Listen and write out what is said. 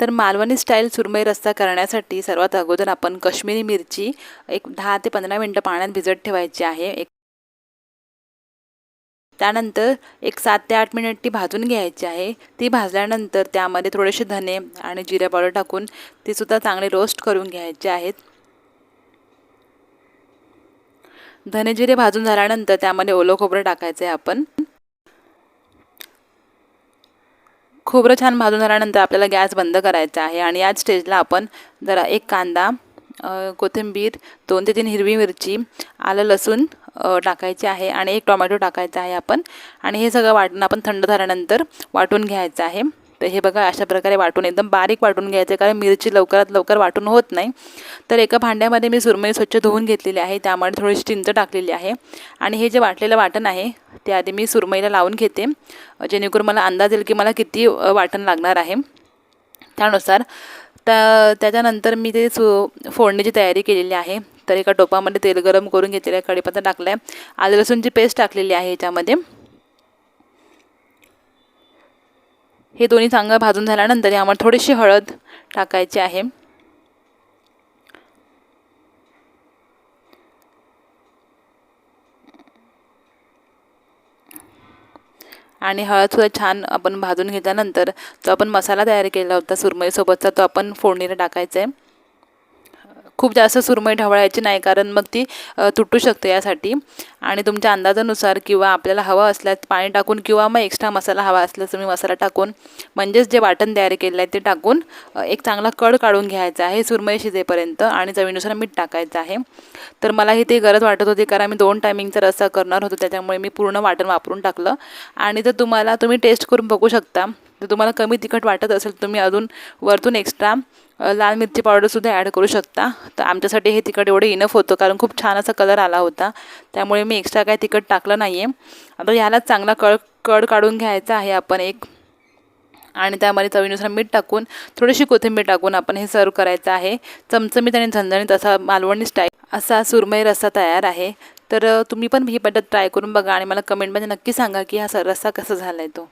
तर मालवणी स्टाईल सुरमई रस्सा करण्यासाठी सर्वात अगोदर आपण कश्मीरी मिरची एक दहा ते पंधरा मिनटं पाण्यात भिजत ठेवायची आहे. एक त्यानंतर एक सात ते आठ मिनिट ती भाजून घ्यायची आहे. ती भाजल्यानंतर त्यामध्ये थोडेसे धने आणि जिरे पावडर टाकून ती सुद्धा चांगले रोस्ट करून घ्यायचे आहेत. धने जिरे भाजून झाल्यानंतर त्यामध्ये ओलं खोबरं टाकायचं आहे आपण. खोबरं छान भाजून झाल्यानंतर आपल्याला गॅस बंद करायचा आहे आणि याच स्टेजला आपण जरा एक कांदा कोथिंबीर दोन ते तीन हिरवी मिरची आलं लसूण टाकायचे आहे आणि एक टोमॅटो टाकायचा आहे आपण. आणि हे सगळं वाटणं आपण थंड झाल्यानंतर वाटून घ्यायचं आहे. तर हे बघा अशा प्रकारे वाटून एकदम बारीक वाटून घ्यायचं कारण मिरची लवकरात लवकर वाटून होत नाही. तर एका भांड्यामध्ये मी सुरमई स्वच्छ धुवून घेतलेली आहे त्यामध्ये थोडीशी चिंच टाकलेली आहे. आणि हे जे वाटलेलं वाटण आहे ते आधी मी सुरमईला लावून घेते जेणेकरून मला अंदाज येईल की मला किती वाटण लागणार आहे. त्यानुसार त्या त्याच्यानंतर मी ते सु फोडणीची तयारी केलेली आहे. तर एका टोपामध्ये तेल गरम करून घेतलेलं आहे कढीपत्ता टाकला आहे आलं लसूणची पेस्ट टाकलेली आहे याच्यामध्ये. हे दोन्ही चांगलं भाजून झाल्यानंतर यामध्ये थोडीशी हळद टाकायची आहे. आणि हळदसुद्धा छान आपण भाजून घेतल्यानंतर जो आपण मसाला तयार केला होता सुरमईसोबतचा तो आपण फोडणीला टाकायचा आहे. खूप जास्त सुरमई ढवळायची नाही कारण मग ती तुटू शकते यासाठी. आणि तुमच्या अंदाजानुसार किंवा आपल्याला हवा असल्यास पाणी टाकून किंवा मग एक्स्ट्रा मसाला हवा असल्यास तुम्ही मसाला टाकून म्हणजेच जे वाटण तयार केलं आहे ते टाकून एक चांगला कड काढून घ्यायचा आहे सुरमई शिजेपर्यंत आणि चवीनुसार मीठ टाकायचं आहे. तर मला ही ते गरज वाटत होती कारण मी दोन टायमिंगचा रस्सा करणार होतो त्याच्यामुळे मी पूर्ण वाटण वापरून टाकलं. आणि जर तुम्हाला तुम्ही टेस्ट करून बघू शकता जर तुम्हाला कमी तिखट वाटत असेल तुम्ही अजून वरतून एक्स्ट्रा लाल मिरची पावडरसुद्धा ॲड करू शकता. तर आमच्यासाठी हे तिखट एवढं इनफ होतं कारण खूप छान असा कलर आला होता. त्यामुळे मी एक्स्ट्रा काय तिखट टाकलं नाही आहे आता ह्यालाच चांगला कळ कड काढून घ्यायचा आहे आपण एक. आणि त्यामध्ये चवीनुसार मीठ टाकून थोडीशी कोथिंबीर टाकून आपण हे सर्व करायचं आहे. चमचमीत आणि झणझणीत असा मालवणी स्टाईल असा सुरमई रस्सा तयार आहे. तर तुम्ही पण ही पद्धत ट्राय करून बघा आणि मला कमेंटमध्ये नक्की सांगा की हा स रस्सा कसा झाला आहे तो.